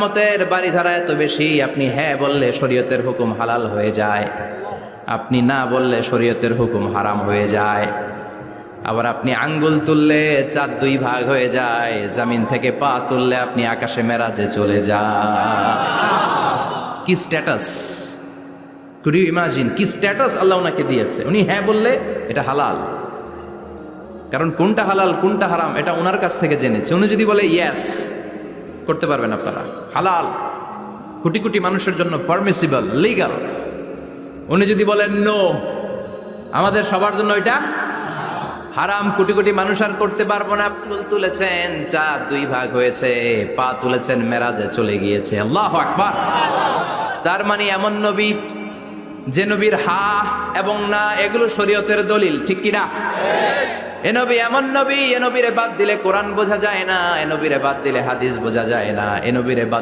মতের বাড়ি ধারা এত বেশি, আপনি হ্যাঁ বললে শরীয়তের হুকুম হালাল হয়ে যায়। আপনি না বললে শরীয়তের হুকুম হারাম হয়ে যায়। আবার আপনি আঙ্গুল তুললে চার দুই ভাগ হয়ে যায়। জামিন থেকে পা তুললে আপনি আকাশে মেরাজে চলে যান কি স্ট্যাটাস কুড ইউ ইমাজিন কি স্ট্যাটাস আল্লাহ ওনাকে দিয়েছে? উনি হ্যাঁ বললে এটা হালাল। কারণ কোনটা হালাল, কোনটা হারাম, এটা ওনার কাছ থেকে জেনেছে। উনি যদি বলে ইয়েস করতে পারবেন আপনারা। হালাল, কোটি কোটি মানুষের জন্য পারমিসিবল লিগাল উনি যদি বলেন নো আমাদের সবার জন্য এটা হারাম। কোটি কোটি মানুষ আর করতে পারব না। ফুল তুলেছেন চা দুই ভাগ হয়েছে, পা তুলেছেন, মেরাজে চলে গিয়েছে। আল্লাহ আকবার। তার মানে এমন নবী, যে নবীর হা এবং না, এগুলো শরীয়তের দলিল, ঠিক কিনা? এ নবী এমন নবী বাদ দিলে কোরআন বোঝা যায় না, এ বাদ দিলে হাদিস বোঝা যায় না, এ বাদ